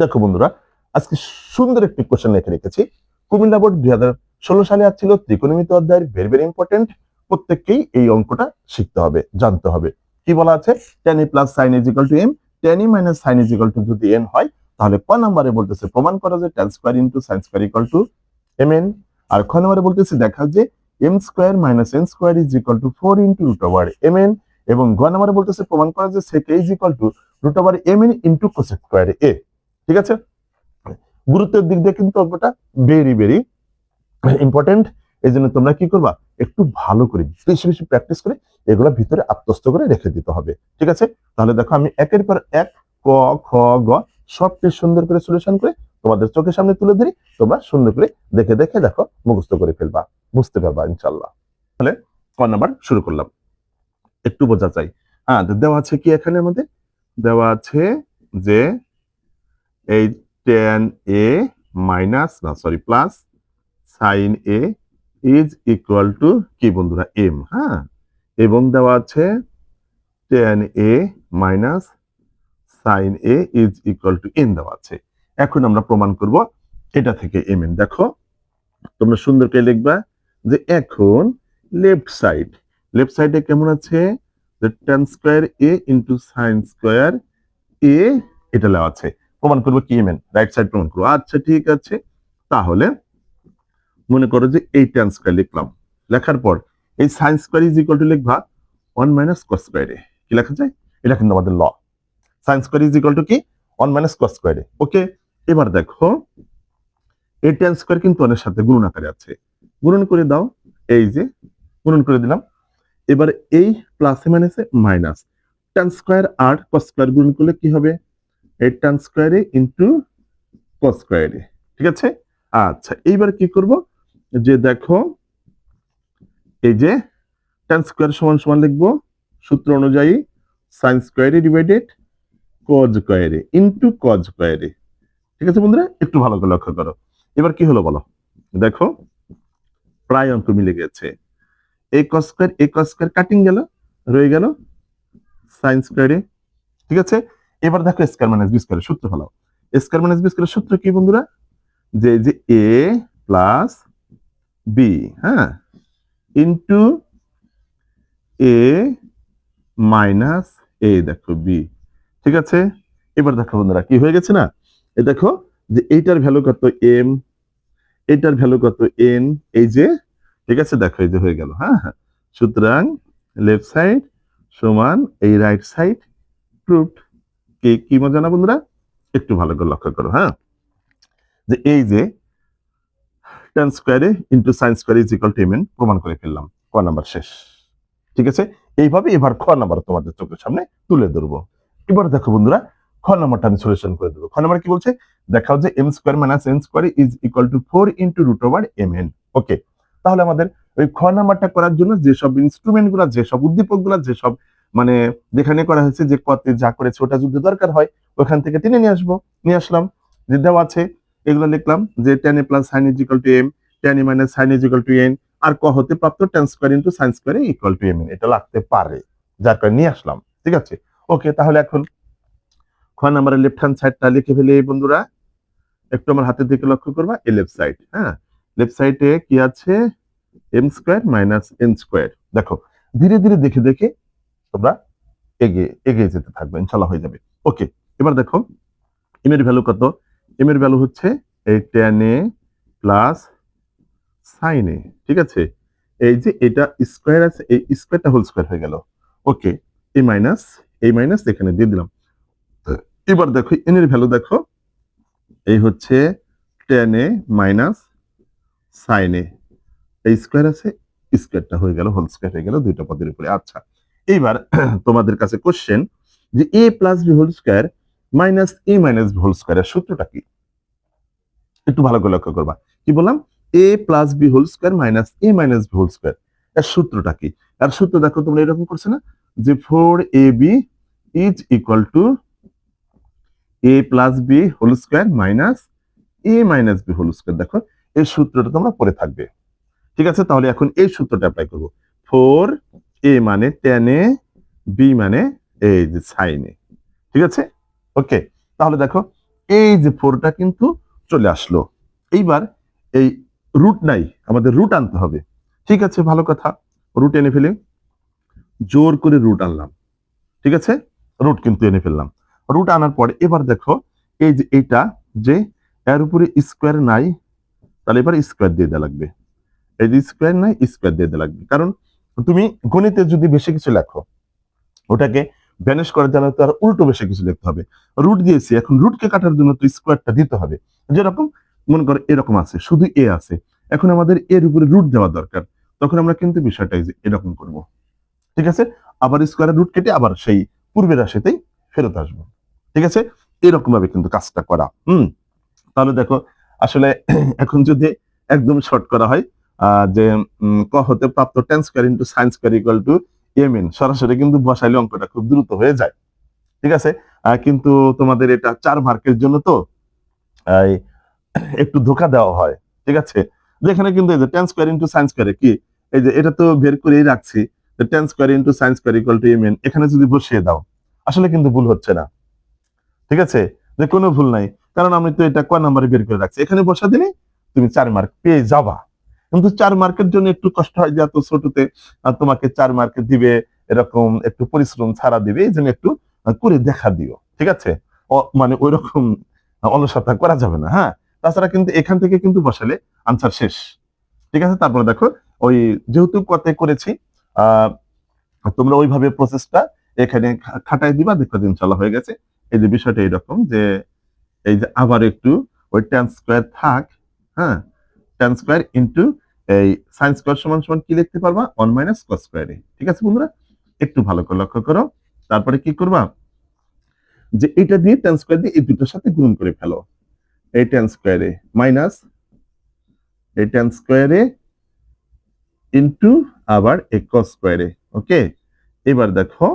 দেখো বন্ধুরা, আজকে সুন্দর একটি কোশ্চেন লিখে রেখেছি কুমিল্লা বোর্ড দুই হাজার ষোলো সালে আসছিল, ত্রিকোণমিত অধ্যায়ের ভেরি ভেরি ইম্পর্টেন্ট প্রত্যেককেই এই অঙ্কটা শিখতে হবে, জানতে হবে। কি বলা আছে? Tan E plus sine is equal to M tan E minus sine is equal to যদি এন হয়, তাহলে ক নাম্বারে বলতেছে? প্রমাণ করা যে tan square into sine square equal to M N আর খ নাম্বারে বলতেছে, দেখা যে M square minus N square is equal to four into root over M N এবং গ নাম্বারে বলতেছে, প্রমাণ করা যে sec is equal to root over M N into cosec square A ঠিক আছে? গুরুত্বের দিক দিয়ে কিন্তু অঙ্কটা ভেরি ভেরি ইম্পর্টেন্ট এই জন্য তোমরা কি করবা? একটু ভালো করে, বেশি বেশি প্র্যাকটিস করে এগুলো ভিতরে আত্মস্থ করে রেখে দিতে হবে। ঠিক আছে? তাহলে দেখো আমি একের পর এক ক, খ, গ সবটি সুন্দর করে সলিউশন করে তোমাদের চোখের সামনে তুলে ধরি। তোমরা সুন্দর করে দেখে দেখে দেখো মুখস্থ করে ফেলবা। বুঝতে পারবা ইনশাল্লাহ তাহলে ক নাম্বার শুরু করলাম। একটু বোঝা চাই হ্যাঁ দেওয়া আছে কি এখানে আমাদের? দেওয়া আছে যে এই টেন এ মাইনাস না sorry plus sine A is equal to কি বন্ধুরা এম হ্যাঁ? এবং দেওয়া আছে tan A minus sine A is equal to N দেওয়া আছে। এখন আমরা প্রমাণ করব এটা থেকে এম এন দেখো, তোমরা সুন্দর করে লিখবা যে এখন লেফট সাইড লেফট সাইডে কেমন আছে? যে tan square A into sine square A এটা লেওয়া আছে। প্রমাণ করব কি এম এন রাইট সাইড প্রমাণ করব। আচ্ছা ঠিক আছে। তাহলে মনে করো যে এই টেন স্কোয়ার লিখলাম। লেখার পর এই sine square is equal to লিখবা ওয়ান মাইনাস কস স্কোয়ারে কি লেখা যায়? এটা কিন্তু আমাদের ল sine square is equal to কি? ওয়ান মাইনাস কস স্কোয়ারে ওকে এবার দেখো, এই টেন স্কোয়ার কিন্তু অনেক সাথে গুণন আকারে আছে। গুণন করে দাও। এই যে, গুণন করে দিলাম। এবার এই প্লাসে মাইনাসে মাইনাস টেন স্কোয়ার আর কস স্কোয়ার গুণন করলে কি হবে? এই টেন স্কোয়ারে ইন্টু কস স্কোয়ারে ঠিক আছে? আচ্ছা এইবার কি করব? যে দেখো, এই যে টেন স্কোয়ার সমান সমান লিখব, সূত্র অনুযায়ী সাইন স্কোয়ারে ডিভাইডেড কজ স্কোয়ারে ইন্টু কজ স্কোয়ারে ঠিক আছে বন্ধুরা? একটু ভালো করে লক্ষ্য করো। এবার কি হলো বলো? দেখো, প্রায় অঙ্ক মিলে গেছে। এই কস স্কোয়ার এই কস স্কোয়ার কাটিং গেল, রয়ে গেল সাইন স্কোয়ারে ঠিক আছে? এবার দেখো স্কোয়ার মাইনাস বি স্কোয়ারের সূত্র ফেলাও। স্কোয়ার মাইনাস বি স্কোয়ারের সূত্র কি বন্ধুরা? যে যে এ প্লাস বি হ্যাঁ? ইন্টু এ মাইনাস এ দেখো বি ঠিক আছে? এবার দেখো বন্ধুরা, কি হয়ে গেছে না? এ দেখো যে এইটার ভ্যালু কত এম এটার ভ্যালু কত এন এই যে, ঠিক আছে? দেখো, এই যে হয়ে গেল হ্যাঁ? হ্যাঁ সুতরাং লেফট সাইড সমান এই রাইট সাইড প্রুফ কি কি মজা না বন্ধুরা? একটু ভালো করে লক্ষ্য করো হ্যাঁ? যে এই যে টেন স্কোয়ারে into sine square is equal to M N প্রমাণ করে ফেললাম, ক নাম্বার শেষ, ঠিক আছে? এইভাবে এবার খ নাম্বার তোমাদের চোখের সামনে তুলে ধরবো। এবার দেখো বন্ধুরা, খ নাম্বারটা আমি সলিউশন করে দেবো। খ নাম্বার কি বলছে? দেখাও যে M square minus N square is equal to four into root over M N okay তাহলে আমাদের ওই খ নাম্বারটা করার জন্য যেসব ইনস্ট্রুমেন্টগুলা, যেসব উদ্দীপকগুলা যেসব মানে যেখানে করা হয়েছে যে কতে যা করেছে ওটা যদি দরকার হয়, ওখান থেকে টেনে নিয়ে আসব, নিয়ে আসলাম। যে দেওয়া আছে, এগুলো লিখলাম যে tan A plus sine is equal to M tan A minus sine is equal to N আর ক হতে প্রাপ্ত tan square into sine square equal to M N এটা লাগতে পারে। যার কারণে নিয়ে আসলাম, ঠিক আছে? ওকে তাহলে এখন খ নাম্বারের লেফট হ্যান্ড সাইডটা লিখে ফেলে এই বন্ধুরা। একটু আমার হাতের দিকে লক্ষ্য করবা এ লেফট সাইড হ্যাঁ? লেফট সাইডে কি আছে? M square minus N square দেখো, ধীরে ধীরে দেখে দেখে তোমরা এগিয়ে এগিয়ে যেতে থাকবে ইনশাল্লাহ হয়ে যাবে। ওকে এবার দেখো এম এর ভ্যালু কত? এম এর ভ্যালু হচ্ছে এই tan A plus sine A ঠিক আছে? এই যে এটা স্কোয়ার আছে, এই স্কোয়ারটা হোল স্কোয়ার হয়ে গেল। ওকে এই মাইনাস এই মাইনাস এখানে দিয়ে দিলাম। এবার দেখো এন এর ভ্যালু দেখো। এই হচ্ছে tan A minus sine A এই স্কোয়ার আছে স্কোয়ারটা হয়ে গেল হোল স্কোয়ার হয়ে গেল দুইটা পদের উপরে। আচ্ছা এইবার তোমাদের কাছে কোশ্চেন যে A plus B whole square minus A minus B whole স্কোয়ারের সূত্রটা কি? একটু ভালো করে লক্ষ্য করবা। কি বললাম? A plus B whole square minus A minus B whole square এর সূত্রটা কি? এর সূত্র দেখো তোমরা এরকম করছে না? যে four A B is equal to A plus B whole square minus A minus B whole square দেখো, এই সূত্রটা তোমরা পড়ে থাকবে। ঠিক আছে? তাহলে এখন এই সূত্রটা অ্যাপ্লাই করব। ফোর এ মানে টেনে বি মানে এই যে সাইনে ঠিক আছে? ওকে তাহলে দেখো, এই যে ফোরটা কিন্তু চলে আসলো। এইবার এই রুট নাই, আমাদের রুট আনতে হবে। ঠিক আছে, ভালো কথা। রুট এনে ফেলি, জোর করে রুট আনলাম। ঠিক আছে? রুট কিন্তু এনে ফেললাম। রুট আনার পরে এবার দেখো, এই যে এইটা যে এর উপরে স্কোয়ার নাই, তাহলে এবার স্কোয়ার দিয়ে দেওয়া লাগবে। এই যে স্কোয়ার নাই স্কোয়ার দিয়ে দেওয়া লাগবে। কারণ তুমি গণিতে যদি বেশি কিছু লেখো, ওটাকে ব্যানিশ করার জন্য তার উল্টো বেশি কিছু লিখতে হবে। রুট দিয়েছি, এখন রুটকে কাটার জন্য তো স্কোয়ারটা দিতে হবে। যেরকম, মনে করো এরকম আছে, শুধু এ আছে। এখন আমাদের এর উপরে রুট দেওয়া দরকার, তখন আমরা কিন্তু বিষয়টা এরকম করব। ঠিক আছে? আবার স্কোয়ারের রুট কেটে আবার সেই পূর্বের রাশিতেই ফেরত আসব। ঠিক আছে? এরকম ভাবে কিন্তু কাজটা করা। হুম? তাহলে দেখো, আসলে এখন যদি একদম শর্ট করা হয় যে ক, হতে প্রাপ্ত tan square into sine square equal to M N সরাসরি কিন্তু বসাইলে অঙ্কটা খুব দ্রুত হয়ে যায়। ঠিক আছে? কিন্তু তোমাদের এটা চার মার্কের জন্য তো একটু ধোকা দেওয়া হয়। ঠিক আছে? যেখানে কিন্তু এই যে টেন স্কোয়ার ইন্টু সাইন স্কোয়ারে কি? এই যে, এটা তো বের করেই রাখছি। Tan square into sine square equal to M N এখানে যদি বসিয়ে দাও, আসলে কিন্তু ভুল হচ্ছে না। ঠিক আছে? যে, কোনো ভুল নাই। কারণ আমি তো এটা কয় নাম্বারে বের করে রাখছি। এখানে বসা দিলে তুমি চার মার্ক পেয়ে যাবা। কিন্তু চার মার্কের জন্য একটু কষ্ট হয় যে এত ছোটতে তোমাকে চার মার্ক দিবে, এরকম একটু পরিশ্রম ছাড়া দিবে, এই জন্য একটু করে দেখা দিও, ঠিক আছে? মানে ওই রকম অলসতা করা যাবে না হ্যাঁ? তাছাড়া কিন্তু এখান থেকে কিন্তু বসালে আনসার শেষ, ঠিক আছে? তারপরে দেখো, ওই যেহেতু কতে করেছি, আহ, তোমরা ওইভাবে প্রসেসটা এখানে খাটাই দিবা দেখো যে ইনশাল্লাহ হয়ে গেছে। এই যে বিষয়টা এরকম যে, এই যে আবার একটু ওই টেন স্কোয়ার থাক হ্যাঁ? টেন স্কোয়ার ইন্টু এই সাইন স্কোয়ার সমান সমান কি লিখতে পারবা? ওয়ান মাইনাস কস স্কোয়ারে ঠিক আছে বন্ধুরা? একটু ভালো করে লক্ষ্য করো। তারপরে কি করবা? যে এটা দিয়ে টেন স্কোয়ার দিয়ে এই দুটোর সাথে গুণ করে ফেলো। এই টেন স্কোয়ারে মাইনাস এই টেন স্কোয়ারে ইন্টু আবার এই কস স্কোয়ারে ওকে এবার দেখো,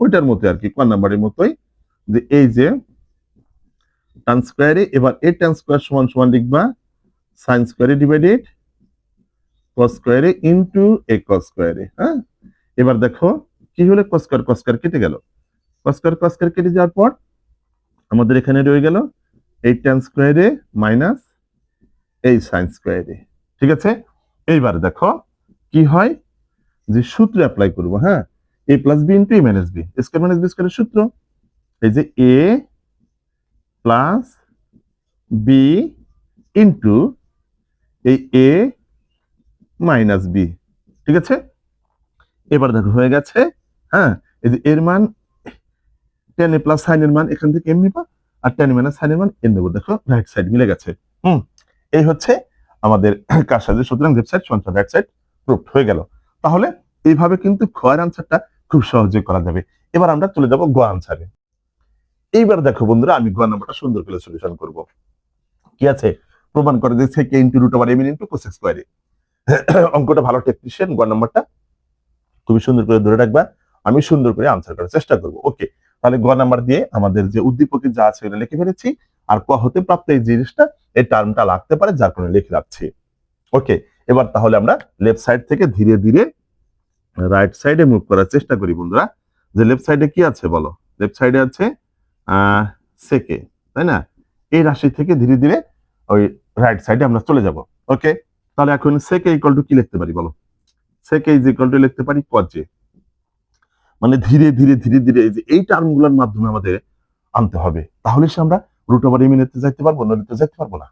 ওইটার মতো আর কি কোন নাম্বারের মতোই। যে এই যে টান স্কোয়ারে এবার এ টান স্কোয়ার সমান সমান লিখবা। সাইন স্কোয়ারে ডিভাইডেড কস স্কোয়ারে ইন্টু এ কস স্কোয়ারে হ্যাঁ? এবার দেখো, কি হলো কস স্কোয়ার কস স্কোয়ার কেটে গেল। কস স্কোয়ার কস স্কোয়ার কেটে যাওয়ার পর আমাদের এখানে রয়ে গেল এই টান স্কোয়ারে মাইনাস এই সাইন স্কোয়ারে ঠিক আছে? এইবার দেখো, কি হয়? যে সূত্র অ্যাপ্লাই করব হ্যাঁ? A plus B into A minus B square minus B স্কোয়ারের সূত্র। এই যে এ প্লাস বি ইন্টু এই এ মাইনাস বি ঠিক আছে? এবার দেখো হয়ে গেছে হ্যাঁ? এই যে এর মান টেন এ প্লাস সাইনের মান এখান থেকে এম নিবা, আর টেন মাইনাস সাইনের মান এন নেব দেখো রাইট সাইড মিলে গেছে। হুম? এই হচ্ছে আমাদের কার সাথে? সুতরাং লেফট সাইড সমান রাইট সাইড প্রুফড হয়ে গেল। তাহলে এইভাবে কিন্তু খয়ের আনসারটা খুব সহজে করা যাবে। এবার আমরা চলে যাব গ আনসারে এইবার দেখো বন্ধুরা, আমি গ নাম্বারটা সুন্দর করে সলিউশন করব। কি আছে? প্রমাণ করে যে থেকে into root over M into cos স্কোয়ারে অঙ্কটা ভালো টেকনিশিয়ান গ নাম্বারটা খুবই সুন্দর করে ধরে রাখবা, আমি সুন্দর করে আনসার করার চেষ্টা করব। ওকে, তাহলে গ নাম্বার দিয়ে আমাদের যে উদ্দীপকে যা আছে এটা লিখে ফেলেছি, আর ক হতে প্রাপ্ত এই জিনিসটা, এই টার্মটা লাগতে পারে যার কারণে লিখে রাখছি। ওকে, এবার তাহলে আমরা লেফট সাইড থেকে ধীরে ধীরে রাইট সাইডে মুভ করার চেষ্টা করি বন্ধুরা। যে লেফট সাইডে কি আছে বলো? লেফট সাইডে আছে সেকে তাই না? এই রাশি থেকে ধীরে ধীরে ওই রাইট সাইডে আমরা চলে যাব। ওকে তাহলে এখন সেকে ইকুয়াল টু কি লিখতে পারি বলো? সেকে ইজ ইকুয়াল টু লিখতে পারি কজে মানে ধীরে ধীরে ধীরে ধীরে এই যে এই টার্মগুলোর মাধ্যমে আমাদের আনতে হবে। তাহলে সে আমরা রুট ওভার এমিনেতে যাইতে পারব নদীতে যাইতে পারব না।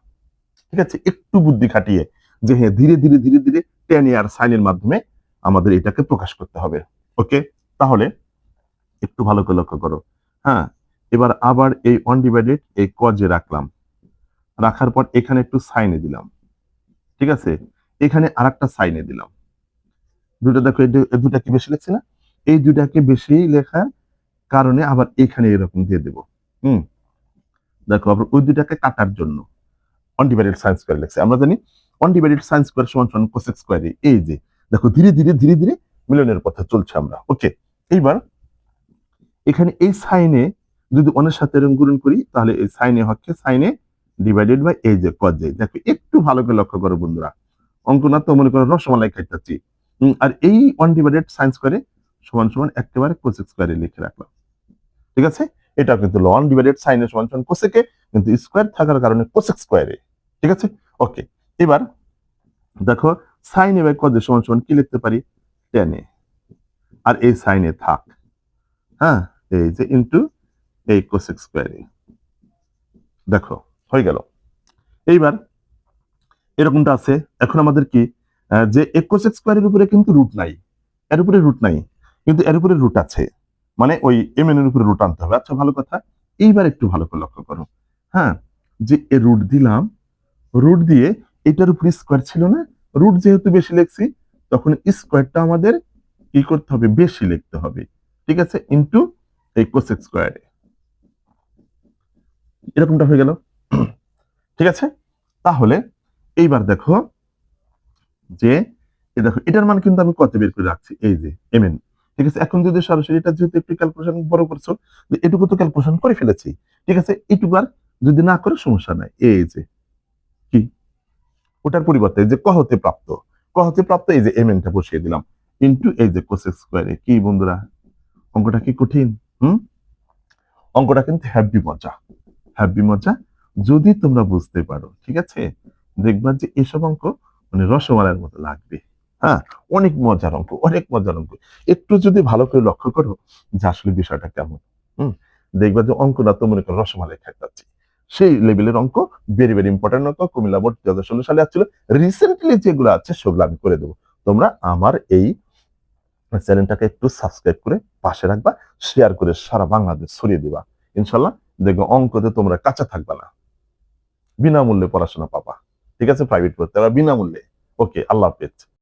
ঠিক আছে? একটু বুদ্ধি খাটিয়ে যে হ্যাঁ ধীরে ধীরে ধীরে ধীরে টেন ইয়ার সাইনের মাধ্যমে আমাদের এটাকে প্রকাশ করতে হবে। ওকে তাহলে একটু ভালো করে লক্ষ্য করো। হ্যাঁ এবার আবার এই অনডিভাইডেড এই কজে রাখলাম। রাখার পর এখানে একটু সাইনে দিলাম। ঠিক আছে? এখানে আর একটা সাইনে দিলাম। দুটো দেখো দুটা কি বেশি লিখছি না? এই দুটাকে বেশি লেখার কারণে আবার এখানে এরকম দিয়ে দেব। হুম? দেখো, আবার ওই দুটাকে কাটার জন্য। অনডিভাইডেড সাইন্স স্কোয়ার লিখছে। আমরা জানি অনডিভাইডেড সাইন্স স্কোয়ার সমান সমান কোসেক স্কোয়ারে এই যে, দেখো, ধীরে ধীরে ধীরে ধীরে মিলনের পথে চলছে আমরা। ওকে এইবার এখানে এই সাইনে যদি অনের সাথে এরকম গুণন করি, তাহলে এই সাইনে হচ্ছে সাইনে ডিভাইডেড বাই এই যে কজ দেখো, একটু ভালো করে লক্ষ্য করো বন্ধুরা। অঙ্ক না তো মনে করো রসমালাই খাইতেছি। আর এই অনডিভাইডেড সাইন্স করে সমান সমান একেবারে কোসেক স্কোয়ারে লিখে রাখলাম। ঠিক আছে? এটা কিন্তু লন ডিভাইডেড সাইন এ সমান সমান কোসেকে কিন্তু স্কোয়ার থাকার কারণে কোসেক স্কোয়ারে ঠিক আছে? ওকে এবার দেখো সাইন বাই কজ সমান সমান কি লিখতে পারি? টেন আর এই সাইনে থাক। হ্যাঁ এই যে ইন্টু এই কোসেক স্কোয়ারে দেখো হয়ে গেল। এইবার এরকমটা আছে। এখন আমাদের কি যে কোসেক স্কোয়ারের উপরে কিন্তু রুট নাই। এর উপরে রুট নাই, কিন্তু এর উপরে রুট আছে। মানে ওই এম এর উপরে রুট আনতে হবে। আচ্ছা ভালো কথা। এইবার একটু ভালো করে লক্ষ্য করো। হ্যাঁ যে এ রুট দিলাম রুট দিয়ে এটার উপরে স্কোয়ার ছিল না। রুট যেহেতু বেশি লিখছি, তখন স্কোয়ারটা আমাদের কি করতে হবে? বেশি লিখতে হবে। ঠিক আছে? ইন্টু এই কোসেক স্কোয়ারে এরকমটা হয়ে গেল। ঠিক আছে? তাহলে এইবার দেখো যে দেখো, এটার মান কিন্তু আমি কত বের করে রাখছি? এই যে এমএন ঠিক আছে? এখন যদি সরাসরি এটা যেহেতু একটু ক্যালকুলেশন বড় করছ এটুকু তো ক্যালকুলেশন করে ফেলেছি। ঠিক আছে? এটুকু আর যদি না করে সমস্যা নাই। এই যে, কি? ওটার পরিবর্তে যে ক হতে প্রাপ্ত। ক হতে প্রাপ্ত, এই যে এমএনটা বসিয়ে দিলাম। ইন্টু এই যে কোসেক স্কোয়ারে কি বন্ধুরা? অঙ্কটা কি কঠিন? হুম? অঙ্কটা কিন্তু হ্যাপি মজা। হ্যাপি মজা যদি তোমরা বুঝতে পারো, ঠিক আছে? দেখবা যে এসব অঙ্ক মানে রসমালাইয়ের মতো লাগবে। হ্যাঁ? অনেক মজার অঙ্ক, অনেক মজার অঙ্ক। একটু যদি ভালো করে লক্ষ্য করো যে আসলে বিষয়টা কেমন। হুম? দেখবা যে অঙ্কটা তো মনে করো রসমালাই খাইতে সেই লেভেলের অঙ্ক ভেরি ভেরি ইম্পর্টেন্ট অঙ্ক, কুমিল্লা বোর্ড দু হাজার ষোলো সালে আসছিল। রিসেন্টলি যেগুলো আছে, সেগুলো আমি করে দেবো। তোমরা আমার এই চ্যানেলটাকে একটু সাবস্ক্রাইব করে পাশে রাখবা শেয়ার করে সারা বাংলাদেশ ছড়িয়ে দিবা। ইনশাল্লাহ দেখবে অঙ্কতে তোমরা কাঁচা থাকবা না। বিনামূল্যে পড়াশোনা পাবা। ঠিক আছে প্রাইভেট পড়তে পারবা বিনামূল্যে। ওকে আল্লাহ হাফেজ।